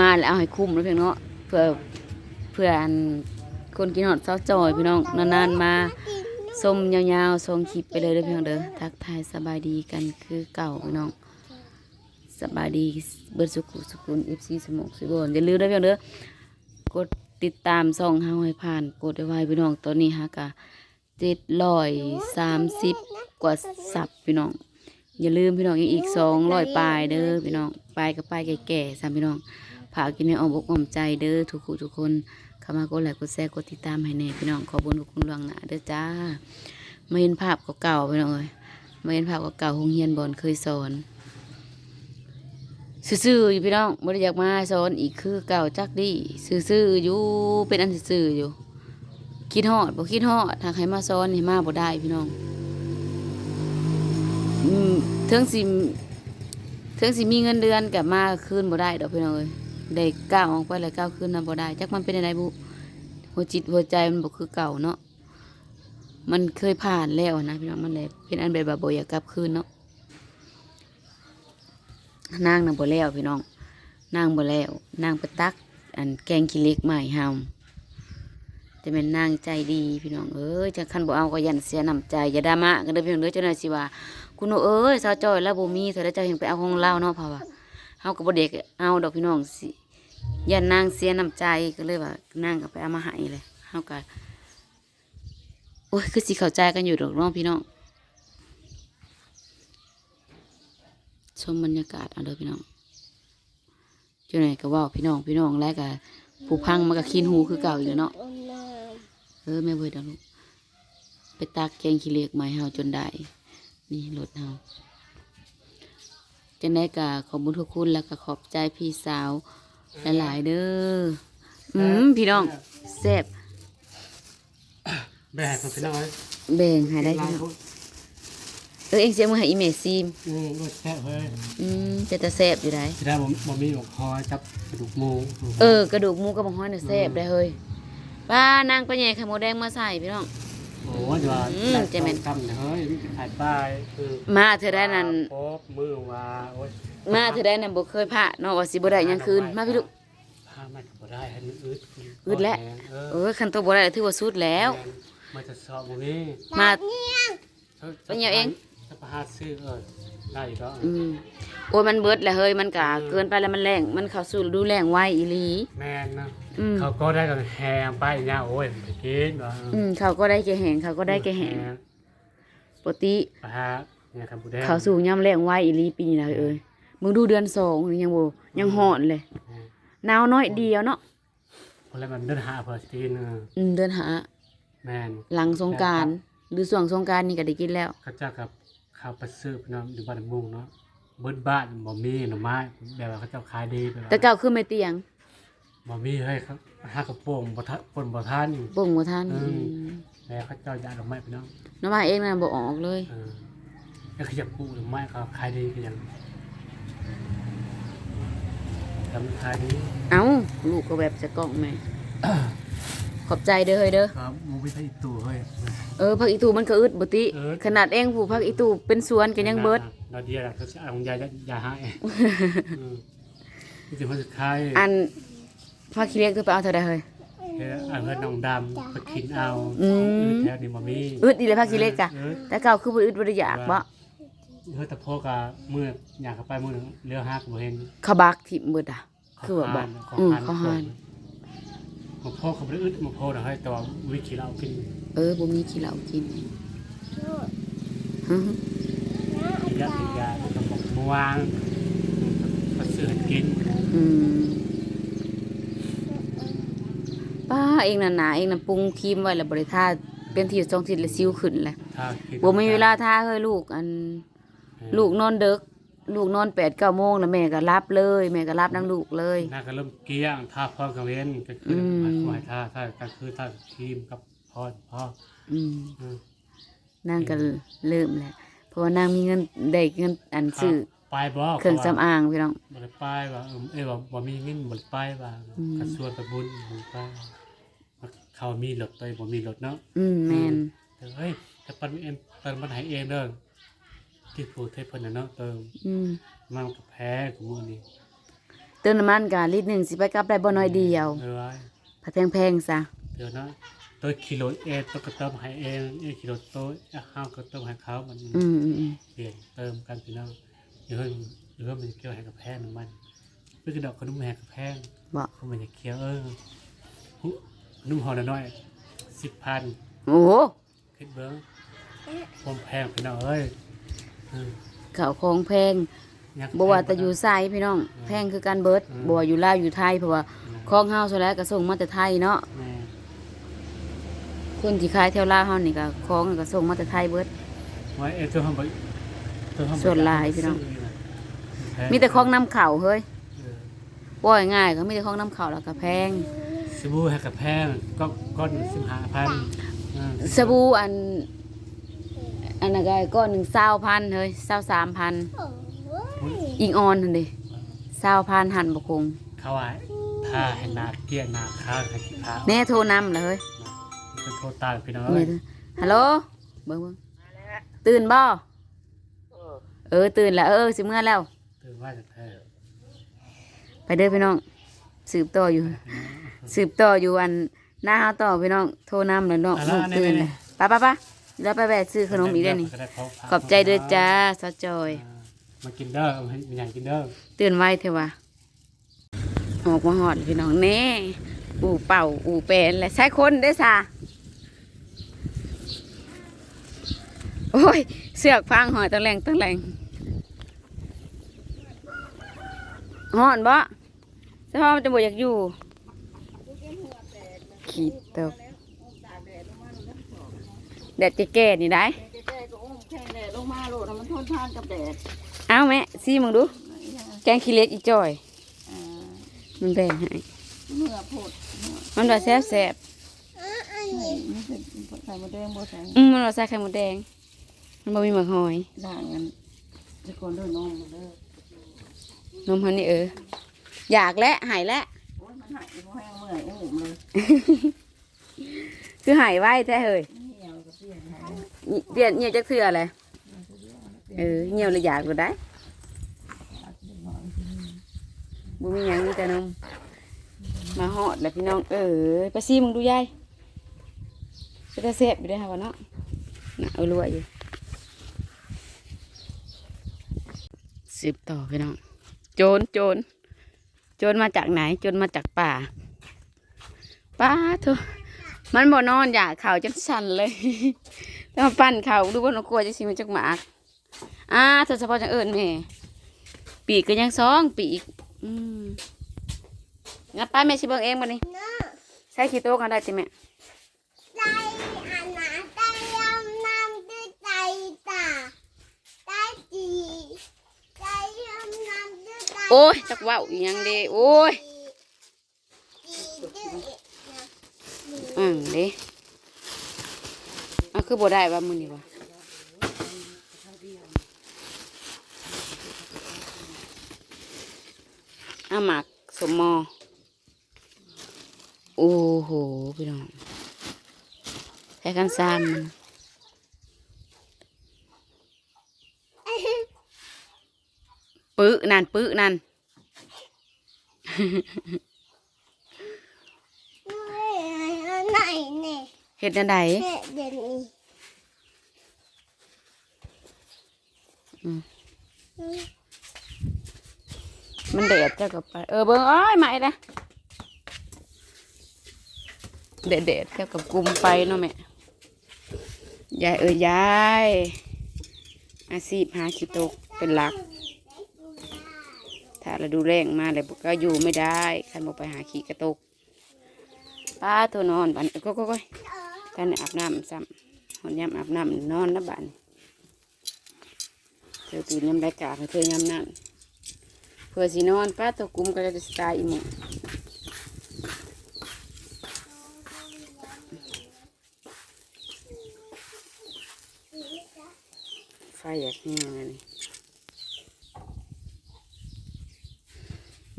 มาแล้วเอาให้คุ้มแล้วเพียงเนาะเพื่อเพื่ออันคนกินหอดเศร้าจอยพี่น้องนานๆมาส้มยาวๆส่งคลิปไปเลยเด้อพี่น้องเด้อทักทายสบายดีกันคือเก่าพี่น้องสบายดีเบิดสุขุสุขุนเอฟซีสมองสุบนอย่าลืมเด้อพี่น้องเด้อกดติดตามส่องเฮาให้ผ่านกดไว้พี่น้องตอนนี้ฮะกะเจ็ดร้อยสามสิบกว่าสับพี่น้องอย่าลืมพี่น้องยังอีกสองร้อยปลายเด้อพี่น้องปลายกับปลายแก่ๆสามพี่น้อง ผากกินในอ้อมอกอ้อมใจเด้อทุกคู่ทุกคนเข้ามากดไลค์กดแชร์กดติดตามให้แน่พี่น้องขอบุญทุกคุณหลวงหน้าเด้อจ้ามาเห็นภาพเก่าๆพี่น้องเอ้ยมาเห็นภาพเก่าๆโรงเรียนบอนเคยสอนซื่อๆอยู่พี่น้องบ่ได้อยากมาสอนอีกคือเก่าจักดีซื่อๆอยู่เป็นอันซื่อๆอยู่คิดฮอดบ่คิดฮอดทาใครมาสอนนี่มาบ่ได้พี่น้องเทิงสิเทิงสิมีเงินเดือนกับมาคืนบ่ได้ดอกพี่น้องเอ้ย ได้ก้าวออกไปแล้วก้าวคืนนะบ่ได้จักมันเป็นอะไรบุหัวจิตหัวใจมันบ่คือเก่าเนาะมันเคยผ่านแล้วนะพี่น้องมันเลยเป็นอันแบบาบ่อยากกลับคืนเนาะนางน่ะบ่แล้วพี่น้องนางบ่แล้วนางไปตัก อันแกงขี้เล็กใหม่เฮาจะเป็นนางใจดีพี่น้องเอ้ยจังคันบ่เอาก็ยันเสียน้ำใจอย่าดราม่ากันเด้อพี่น้องเด้อเจ้าหน่อยสิว่าคุณหนูเอ้ยสาวจอยแล้วบ่มีเธอได้เจ้าเห็นไปเอาของเราเนาะพราะว่าเฮาก็บ่เด็กเอาดอกพี่น้องสิ ยันนางเสียน้ำใจก็เลยว่านางก็ไปเอามาให้เลยเฮาก็โอ้ยคือสิเข้าใจกันอยู่ดอกน้องพี่น้องชมบรรยากาศเอาเด้อพี่น้องเจ้าไหนก็ว่าพี่น้องพี่น้องแล้วก็ผู้พังมันก็คินหูคือเก่าอยู่เนาะเออแม่เบิดเอาลูกไปตากแกงขี้เหล็กใหม่เฮาจนได้นี่รถเฮาจังได้กะขอบคุญทุกคุณแล้วก็ขอบใจพี่สาว หลายๆเด้ออืมพี่น้องแซ่บแบกพี่น้องแบ่งให้ได้พี่น้องเออเองเสียมือให้อีเมซีมอืมรสแซ่บเฮ้ยอืมจะแต่แซ่บอยู่ได้ที่ได้ผมผมมีบอกคอจับกระดูกหมูเออกระดูกหมูกับบังฮ้อยน่ะแซ่บได้เฮ้ยป้านางไปแย่ไข่หมูแดงมาใส่พี่น้อง โอ้ยว่าอืมเจ๊แม่นกำเฮ้ยถ่ายป้ายคือมาเธอได้นั่นพบมือว่าโอ้ยมาเธอได้นั่นบ่เคยพลาดเนาะว่าสิบ่ได้หยังคืนมาพี่ลูกผ้ามันก็ได้ให้มันอึดอึดแล้วเออเออคันตัวบ่ได้ถือว่าสุดแล้ว มันจะสอบบ่นี้มาจะเป็นยังเอง จะประหารซื้อเออได้อยู่แล้วอืม โอ้ยมันเบิดแล้วเฮ้ยมันกะเกินไปแล้วมันแรงมันเข้าสู่ฤดูแรงไวอีหลี แม่นนะอืม เขาก็ได้กันแฮมไปเนี่ยโอ้ยไปกินว่าอืมเขาก็ได้แก่แหงเขาก็ได้แก่แหงปกติปะฮะเนี่ยครับบุแดงเขาสู่ย่ำแรงไวอีหลีปีนี้นะเอ้ยมึงดูเดือนสองนี่ยังบ่ยังหอนเลยหนาวน้อยเดียวเนาะคนละมันเดินหาเพอสตีนเอออืมเดือนหาแม่นหลังสงกรารหรือส่วงสงกรารนี่ก็ได้กินแล้ว เขาเจ้ากับข้าวปลาซื้อพี่น้องอยู่บ้านมุงเนาะ เบิดบ้านบ่มีหน่อไม้แบบว่าเขาเจ้าขายดีแบบแต่ว่าเก่าคือไม่เตียงบ่มีให้ครับหากระโปรงบ่ทันคนบ่ทัน บ่งบ่ทันอืมอืมแล้วเขาเจ้าอยากดอกไม้พี่น้องน้ำมาเองน่ะบ่ออกเลย เออแล้วเขาอยากปลูกดอกไม้เขาขายดีก็ยังทำขายดีเอ้า ลูกก็แบบจะกล้องแม่ ขอบใจเด้อเฮ้ยเด้อ ครับมูไปใส่ตู้เฮ้ย เออผักอีตูมันก็อึดบ่ติอึดขนาดเองผู้ผักอีตูเป็นสวนก็ยังเบิดนาเดียน่ะเขาสิเอาของยายยาให้อืมนี่สิคนสุดท้ายอันผักขี้เหล็กคือไปเอาเท่าใดเฮ้ยเออเอาเงินน้องดำไปกินเอาอืมแถวนี้บ่มีอึดอีเลยผักขี้เหล็กอะเออแต่เก่าคือบ่อึดบ่ได้อยากบ่เฮ้ยแต่พ่อก็มืออยากเข้าไปมือเรือฮักบ่เห็นเขาบักทิ่มเบิดอะคือว่าบอกอืมเขาหานมาพ่อเขาบ่ได้อึดมาพ่อน่ะให้แต่ว่าวิธีเรากิน เออบ่มีขี้เหล้ากิน ฮะกินยากินยาแล้วก็บอกมาวางก็ซื้อให้กินอืมป้าเองน่ะหนาเองน่ะปรุงครีมไว้แล้วบ่ได้ทาเป็นทีสองทีแล้วสิวขึ้นแหละถ้ากินบ่มีเวลาทาเฮ้ยลูกอัน ลูกนอนดึก ลูกนอน8 9โมงแล้วแม่ก็รับเลย แม่ก็รับนํลูกเลย น่าก็เริ่มเกลี้ยงถ้าพ่อกังเว้นก็คืออืมหมายถ้าถ้าก็คือถ้าครีมกับพ่อพ่ออืม อืมนางก็เริ่มแหละ เพราะว่านางมีเงินได้เงินอันซื้อไปบ่เครื่องสำอางพี่น้องบ่ได้ไปว่าเออเอ้ยว่าบ่มีเงินบ่ได้ไปว่าอืมกระทรวงไปบุญบ่ได้ไปเขามีรถตัวเองบ่มีรถเนาะอืมแม่นแต่เฮ้ยแต่ปันเองปันมันหายเองเด้อที่ผูเทพเพิ่นน่ะเนาะเติมอืมมันก็แพ้ของมื้อนี้เติมน้ำมันกะลิตรหนึ่งสิไปกลับได้บ่น้อยเดียวเออไว้ผัดแพงๆซะเดี๋ยวนะ ตัวกิโลเองตัวก็เติมให้เองเองกิโลโตวห้าวก็เติมให้เขามันอืมอืมอืมเปลี่ยนเติมกันพี่น้องเดี๋ยวเพิ่นเดี๋ยวเพิ่นมันจะเกี่ยวให้กับแพงน้ำมันเพื่อกระดอกขนมแหกกับแพงบ่เพราะมันจะเคี้ยวเออหุขนมห่อละน้อยสิบพันโอ้โหคิดเบิ้งความแพงพี่น้องเอ้ยอืมข้าวของแพงยักษ์บ่ว่าแต่อยู่ไสพี่น้อง แพงคือกันเบิดบ่ว่าอยู่ลาวอยู่ไทยเพราะว่าของเฮาส่วนแล้วก็ส่งมาแต่ไทยเนาะ แม่ คนที่ขายแถวลาวเฮานี่ก็ของก็ส่งมาแต่ไทยเบิด ไว้เอ้ยตัวทำไปตัวทำไปส่วนหลายพี่น้องซื้แพมีแต่ของนำเข้าเฮ้ยเออบ่อยง่ายก็มีแต่ของนำเข้าแล้วก็แพง สบู่ให้กับแพงก็ก้อนสิบห้าพันสบู่อัน อันนั้นก็ก้อนหนึ่งเศร้าพันเฮ้ยเศร้าสามพันอิงออนทันดิเศร้าพันหันบกคงเขาว่าถ้าให้นาเกลียนาค้างให้ขี้ขาวแน่โทรนำเลยเฮ้ย เป็นโทษตายพี่น้องแม่โทรฮัลโหลเบิ้งเบิ้งตื่นบ่เออตื่นแล้วเออสิเมื่อแล้ว ตื่นว่าจะแพ้ไปเด้อพี่น้อง สืบต่ออยู่ สืบต่ออยู่อันหน้าเฮาต่อพี่น้องโทรนำแล้วน้องลูกตื่นเลยไป้าป้าป้าแล้วไปแวะซื้อขนมอีกได้อนี่ขอบใจด้วยจ้าสาวจอย มากินเด้อเอาให้มีอย่างกินเด้อตื่นไวเถอะวะออกมาหอดพี่น้องแน่ อู่เป่า อู่แปลนและใช้คนได้อซา โอ้ย เสือกฟังหอยตะแรงตะแรงหอนบ่เฉพาะมันจะบ่อยากอยู่ ขีดตกแดดจะแก่นี่ได้แดดก็อุ้มแข้งแดดลงมาโลดน่ะมันทนทานกับแดดเอาแม่ซีมึงดู แกงขี้เหล็กอีจ่อยอ่ามันแบ่งให้เมื่อผดมันว่าแซ่บแซ่บนี่คือใส่มะแดงบ่ใส่ๆอืมมันว่าใส่ไข่มดแดงมัน บ่มีหมึกหอยด่างกันจะคนด้วยนมมาเด้อนมพันนี่เอออยากและหายและโอ้ยมันหายบ่แห้งเมื่อยอุ้มเลยคือหายไว้แท้เฮ้ยเหี่ยวกับเปลี่ยนหายเดียนเหี่ยวจักเทื่อเลยเออเหี่ยวเลยอยากก็ได้บ่มีหยังมีแต่นมมาฮอดแล้วพี่น้องเออไปซีมึงดูยายก็จะแซ่บอยู่เด้อค่ะวะเนาะน่ะเอารวยอยู่ สิบต่อพี่น้อง โจรโจรโจรมาจากไหน โจรมาจากป่าป้าเถอะมันบ่นอนอยากเข่าจังสั่นเลยแล้วมาปั่นเข่าดูว่าหนูกลัวจะสิมันจักหมากอ่าเธอเฉพาะจังเอิญแม่ปีกก็ยังสองปีกอืมงั้นป้าแม่ชิเบิ่งเองบันนี้ใช้ขี้โต๊ะกันได้ติแม่ใจอันนาใจยำน้ำด้วยใจตาใจจีใจยำน้ำด้วยใจ โอ้ยจักว่าวยังเด้โอ้ยจีด้วยอืมเด้อะคือบ่ได้ว่ามือนี้วะอาหมักสมอ โอ้โหพี่น้องใช้กันซ้ำมันปึนั่นปึนั่น ไหนเนี่ยเฮ็ดจังไดเด็ดเดี๋ยวนี้มันแดดเจ้าก็ไปเออเบิ่งอ้อยใหม่ละแดดแดดเจ้ากับกลุ่มไปเนาะแม่ยายเออยายอาชีพหาขี้ตกเป็นหลัก ถ้าเราดูแรงมาเลยก็อยู่ไม่ได้คันบอกไปหาขี้กระตกป้าตัวนอนบันก็ก็ก็ท่านอาบน้ำซ้ำหอนยามอาบน้ำนอนนะบันเธอตื่นยามได้กาเธอยามนั้นเพื่อสินอนป้าตัวกุมก็จะสตายอีหมดไฟอยากแห้งเลย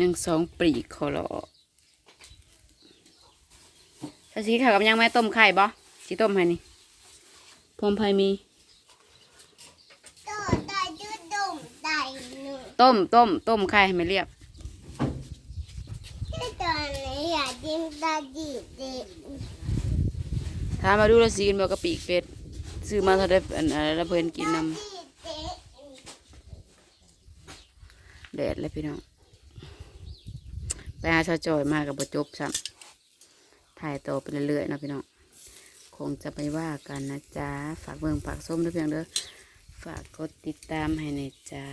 ยังสองปรีกขอรอถ้าสีขาวกับยังแม่ต้มไข่บ่สีต้มให้นี่พรมไพมีตัวตาจุดดมใจหนูต้มต้มต้มไข่ให้ไม่เรียบอนนี้อยากกินตาจีเด็กถามมาดูแล้วสิกินบ่กะปิเป็ดซื้อมาเท่าได้อันอะไรแล้วเพิ่นกินนำจีเด็กแดดเลยพี่น้อง ไปหาชาจอยมากับบจบซ้ำถ่ายต่อไปเรื่อยๆนะพี่น้องคงจะไปว่ากันนะจ๊ะฝากเบิ่งฝากส้มด้วยเพียงเด้อฝากกดติดตามให้หน่อยจ้า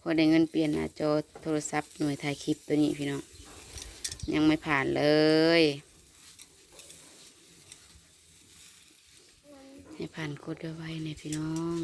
พอได้เงินเปลี่ยนหน้าจอโทรศัพท์หน่วยถ่ายคลิปตัวนี้พี่น้องยังไม่ผ่านเลย ให้ ผ่านกดไว้ในพี่น้อง